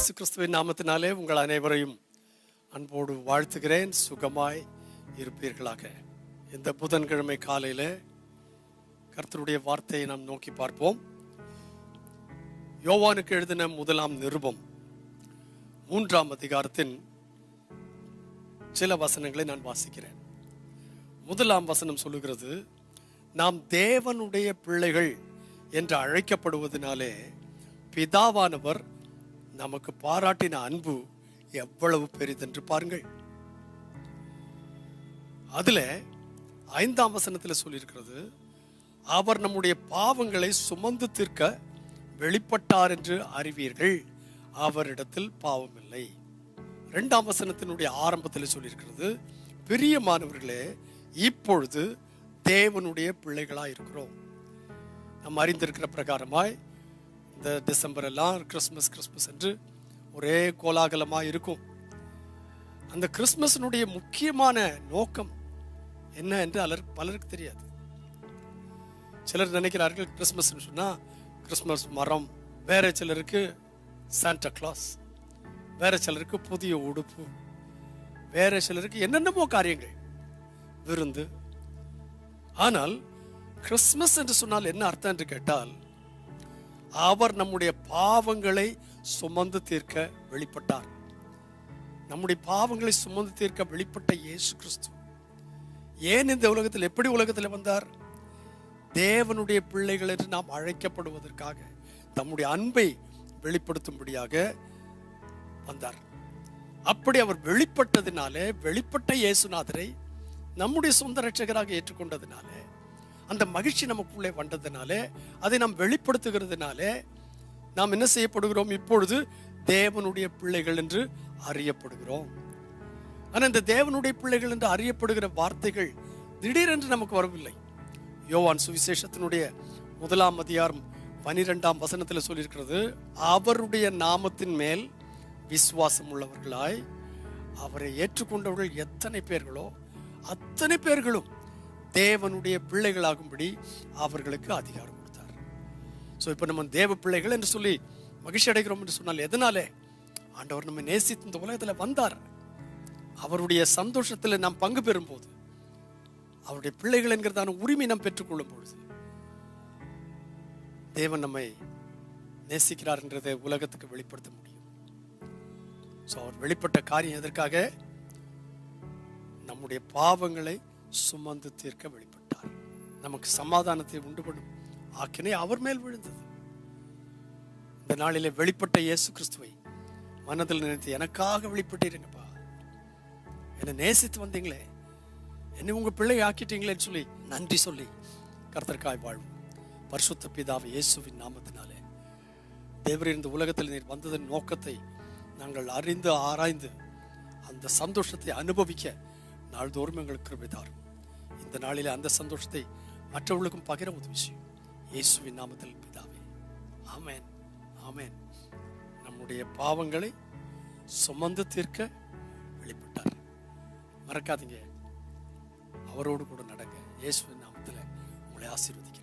இயேசு கிறிஸ்துவின் நாமத்தினாலே உங்கள் அனைவரையும் அன்போடு வாழ்த்துகிறேன். சுகமாய் இருப்பீர்களாக. இந்த புதன்கிழமை காலையில் கர்த்தருடைய வார்த்தையை நாம் நோக்கி பார்ப்போம். யோவானுக்கு எழுதின முதலாம் நிருபம் மூன்றாம் அதிகாரத்தின் சில வசனங்களை நான் வாசிக்கிறேன். முதலாம் வசனம் சொல்லுகிறது நாம் தேவனுடைய பிள்ளைகள் என்று அழைக்கப்படுவதனாலே பிதாவானவர் நமக்கு பாராட்டின அன்பு எவ்வளவு பெரிதென்று பாருங்கள். அதுல ஐந்தாம் வசனத்தில் சொல்லியிருக்கிறது அவர் நம்முடைய பாவங்களை சுமந்து தீர்க்க வெளிப்பட்டார் என்று அறிவீர்கள். அவரிடத்தில் பாவமில்லை ரெண்டாம் வசனத்தினுடைய ஆரம்பத்தில் சொல்லியிருக்கிறது பிரியமானவர்களே இப்பொழுது தேவனுடைய பிள்ளைகளாக இருக்கிறோம் நம்ம அறிந்திருக்கிற பிரகாரமாய் இந்த டிசம்பர் எல்லாம் கிறிஸ்மஸ் கிறிஸ்மஸ் என்று ஒரே கோலாகலமாக இருக்கும். அந்த கிறிஸ்மஸினுடைய முக்கியமான நோக்கம் என்ன என்று அலர் பலருக்கு தெரியாது. சிலர் நினைக்கிறார்கள் கிறிஸ்மஸ் சொன்னால் கிறிஸ்மஸ் மரம் வேற சிலருக்கு சாண்டா கிளாஸ் வேற சிலருக்கு புதிய உடுப்பு வேற சிலருக்கு என்னென்னமோ காரியங்கள் விருந்து. ஆனால் கிறிஸ்மஸ் என்று சொன்னால் என்ன அர்த்தம் என்று கேட்டால் அவர் நம்முடைய பாவங்களை சுமந்து தீர்க்க வெளிப்பட்டார். நம்முடைய பாவங்களை சுமந்து தீர்க்க வெளிப்பட்ட இயேசு கிறிஸ்து. ஏன் இந்த உலகத்தில் எப்படி உலகத்தில் வந்தார்? தேவனுடைய பிள்ளைகள் என்று நாம் அழைக்கப்படுவதற்காக தம்முடைய அன்பை வெளிப்படுத்தும்படியாக வந்தார். அப்படி அவர் வெளிப்பட்டதினாலே வெளிப்பட்ட இயேசுநாதரை நம்முடைய சொந்த ரட்சகராக ஏற்றுக்கொண்டதினாலே அந்த மகிழ்ச்சி நமக்குள்ளே வந்ததினாலே அதை நாம் வெளிப்படுத்துகிறதுனாலே நாம் என்ன செய்யப்படுகிறோம்? இப்பொழுது தேவனுடைய பிள்ளைகள் என்று அறியப்படுகிறோம். ஆனால் இந்த தேவனுடைய பிள்ளைகள் என்று அறியப்படுகிற வார்த்தைகள் திடீரென்று நமக்கு வரவில்லை. யோவான் சுவிசேஷத்தினுடைய முதலாம் அதிகாரம் பனிரெண்டாம் வசனத்தில் சொல்லியிருக்கிறது அவருடைய நாமத்தின் மேல் விசுவாசம் உள்ளவர்களாய் அவரை ஏற்றுக்கொண்டவர்கள் எத்தனை பேர்களோ அத்தனை பேர்களும் தேவனுடைய பிள்ளைகளாகும்படி அவர்களுக்கு அதிகாரம் கொடுத்தார். ஸோ இப்போ நம்ம தேவ பிள்ளைகள் என்று சொல்லி மகிழ்ச்சி அடைகிறோம் என்று சொன்னால் எதனாலே? ஆண்டவர் நம்ம நேசித்து இந்த உலகத்தில் வந்தார். அவருடைய சந்தோஷத்தில் நாம் பங்கு பெறும்போது அவருடைய பிள்ளைகள் என்கிறதான உரிமை நாம் பெற்றுக்கொள்ளும் பொழுது தேவன் நம்மை நேசிக்கிறார் என்றதை உலகத்துக்கு வெளிப்படுத்த முடியும். ஸோ அவர் வெளிப்பட்ட காரியம் எதற்காக? நம்முடைய பாவங்களை சுமந்து தீர்க்க வெளிப்பட்டார் நமக்கு சமாதானத்தை உண்டு பண்ணும் ஆக்கினை அவர் மேல் விழுந்தது. இந்த நாளிலே வெளிப்பட்ட இயேசு கிறிஸ்துவை மனதில் நினைத்து எனக்காக வெளிப்பட்டிருங்கப்பா என்னை நேசித்து வந்தீங்களே. என்னை உங்க பிள்ளை ஆக்கிட்டீங்களேன்னு சொல்லி நன்றி சொல்லி கர்த்தர்காய் வாழ்வோம். பரிசுத்த பிதாவை இயேசுவின் நாமத்தினாலே. தேவர் இந்த உலகத்தில் நீர் வந்ததன் நோக்கத்தை நாங்கள் அறிந்து ஆராய்ந்து அந்த சந்தோஷத்தை அனுபவிக்க நாள்தோறும் எங்களுக்கு கிருபை இந்த நாளில் அந்த சந்தோஷத்தை மற்றவர்களுக்கும் பகிர உதவி செய்யும். இயேசுவின் நாமத்தில் பிதாவே. ஆமேன். ஆமேன். நம்முடைய பாவங்களை சுமந்து தீர்க்க வெளிப்பட்டார். மறக்காதீங்க. அவரோடு கூட நடங்க. இயேசுவின் நாமத்தில் உங்களை ஆசீர்வதிக்க